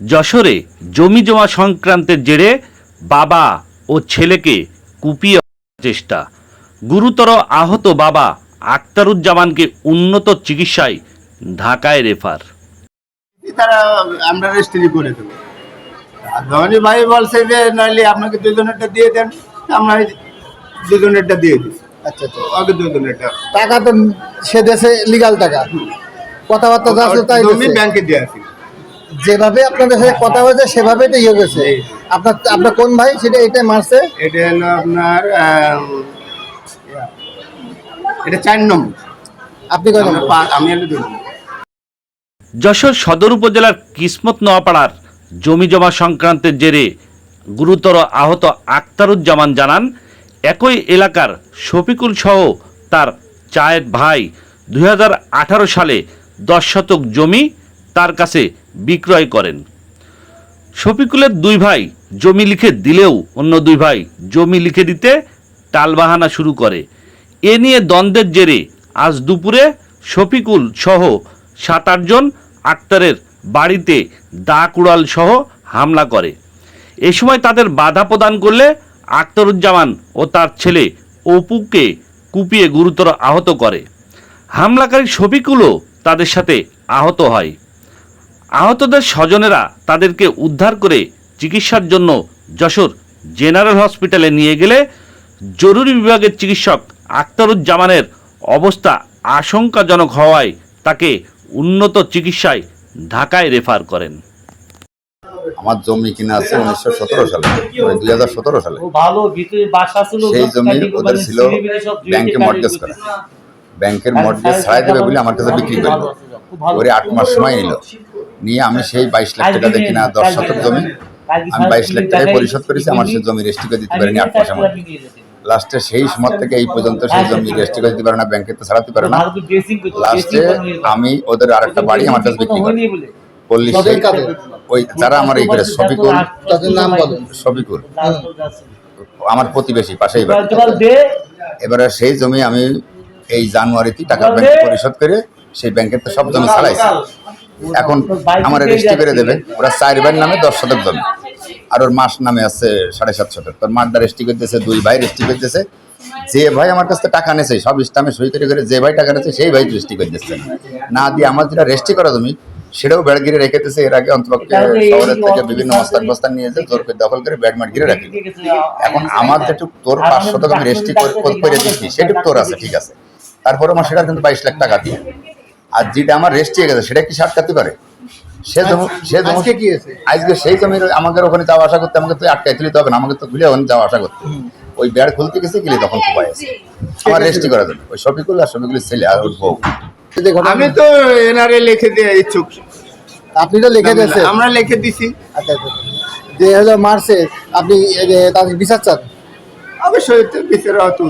যশোরে জমি জমা সংক্রান্তের জেরে বাবা ও ছেলেকে কুপিয়ে চেষ্টা। গুরুতর আহত বাবা আক্তারুজ্জামানকে উন্নত চিকিৎসায় ঢাকায় রেফার। তারা আমরা রেজিস্ট্রি করে দেবো। ধনী ভাই বলছে যে নইলে আপনাকে দুজনেরটা দিয়ে দেন। আমরা দুজনেরটা দিয়ে দিই। আচ্ছা আচ্ছা। আগে দুজনেরটা। টাকা তো সে দেশে লিগাল টাকা। কথাবার্তা যা আছে তাই ব্যাংকে দিয়ে আসি যেভাবে আপনাদের সাথে কথা হয়েছে সেভাবে তো ইয়ে গেছে আপনার আপনার কোন ভাই? সেটা এটাই মারছে। এটা হলো আপনার এটা চার নম্বর। আপনি? পা- আমি হলো দুই যশোর সদর উপজেলার কিসমত নোয়াপাড়ার জমি জমা সংক্রান্তের জেরে গুরুতর আহত আক্তারুজ্জামান জানান একই এলাকার শফিকুল সহ তার চায়ের ভাই দুই হাজার আঠারো সালে দশ শতক জমি তার কাছে বিক্রয় করেন। শফিকুলের দুই ভাই জমি লিখে দিলেও অন্য দুই ভাই জমি লিখে দিতে টালবাহানা শুরু করে। এ নিয়ে দ্বন্দ্বের জেরে আজ দুপুরে শফিকুল সহ সাত আটজন আক্তারের বাড়িতে দা কুড়াল সহ হামলা করে। এ সময় তাদের বাধা প্রদান করলে আক্তারুজ্জামান ও তার ছেলে অপুকে কুপিয়ে গুরুতর আহত করে। হামলাকারী শফিকুলও তাদের সাথে আহত হয়। আহতদের স্বজনেরা তাদেরকে উদ্ধার করে চিকিৎসার জন্য যশোর জেনারেল হসপিটালে নিয়ে গেলে জরুরি বিভাগের চিকিৎসক আক্তারুজ্জামানের অবস্থা আশঙ্কাজনক হওয়ায় তাকে উন্নত চিকিৎসায় ঢাকায় রেফার করেন। আমার জমি কিনা আছে উনিশশো সতেরো সালে দুই হাজার সতেরো সালে। ছিল সেই জমি ওদের ছিল সব ধুয়ে ব্যাংকে কাটিং মর্টগেজ করে। করা। ব্যাংকের সাইজ ছাড়াই দেবে বলে আমার কাছে বিক্রি করল। ওরে আট মাস সময় নিল। নিয়ে আমি সেই বাইশ লাখ টাকা দিয়ে কিনা দশ শতক জমি। আমি বাইশ লাখ টাকায় পরিশোধ করেছি আমার সেই জমি রেস্টি করে দিতে পারিনি আট মাসের মধ্যে লাস্টে সেই সময় থেকে এই পর্যন্ত সেই জমি রেস্টি করে দিতে পারে না ব্যাংকে তো ছাড়াতে পারে না। লাস্টে আমি ওদের আর একটা বাড়ি আমার কাছে বিক্রি করি। পল্লী ওই যারা আমার এই করে শফিকুল নাম শফিকুল। আমার প্রতিবেশী পাশেই বাড়ি। এবারে সেই জমি আমি এই জানুয়ারিতে টাকা ব্যাংকে পরিশোধ করে সেই ব্যাংকের তো সব জমি ছাড়াইছি। এখন আমার রেজিস্ট্রি করে দেবে। ওরা চার ভাইয়ের নামে দশ শতক জমি। আর ওর মাস নামে আছে সাড়ে সাত শতক। তোর মাঠটা রেজিস্ট্রি করতেছে দুই ভাই রেজিস্ট্রি করতেছে। যে ভাই আমার কাছ টাকা নেছে সব ইস্টামে সই করে করে যে ভাই টাকা নেছে সেই ভাই রেজিস্ট্রি করতেছে। না দিয়ে আমার যেটা রেজিস্ট্রি করা জমি সেটাও বেড় গিরে রেখেতেছে এর আগে অন্তপক্ষে শহরের থেকে বিভিন্ন মস্তান বস্তান নিয়ে যে জোর করে দখল করে ব্যাট ম্যাট গিরে রাখি। এখন আমার যেটুক তোর পাঁচ শতক আমি রেজিস্ট্রি করে দিচ্ছি সেটুক তোর আছে ঠিক আছে। তারপরে আমার সেটা কিন্তু বাইশ লাখ টাকা দিয়ে। আর যেটা আমার রেস্ট হয়ে গেছে সেটা কি সাক্ষাৎ করে সে জমি সে জমি আজকে কি হয়েছে? আজকে সেই জমির আমাকে ওখানে যাওয়া আসা করতে আমাকে তো আটকাই তুলিতে হবে না আমাকে তো খুলে ওখানে যাওয়া আসা করতে। ওই বেড় খুলতে গেছে গেলে তখন খুব আছে। আমার রেজিস্ট্রি করা যাবে ওই শফিকুল আর শফিকুলের ছেলে আর ওর বউ। ঘটনা- আমি তো এনআরএ লিখে দিয়ে ইচ্ছুক। আপনি তো লিখে দিয়েছেন? আমরা লিখে দিছি। আচ্ছা আচ্ছা যে হলো মারছে আপনি এই তাদের বিচার চান? অবশ্যই বিচার হতো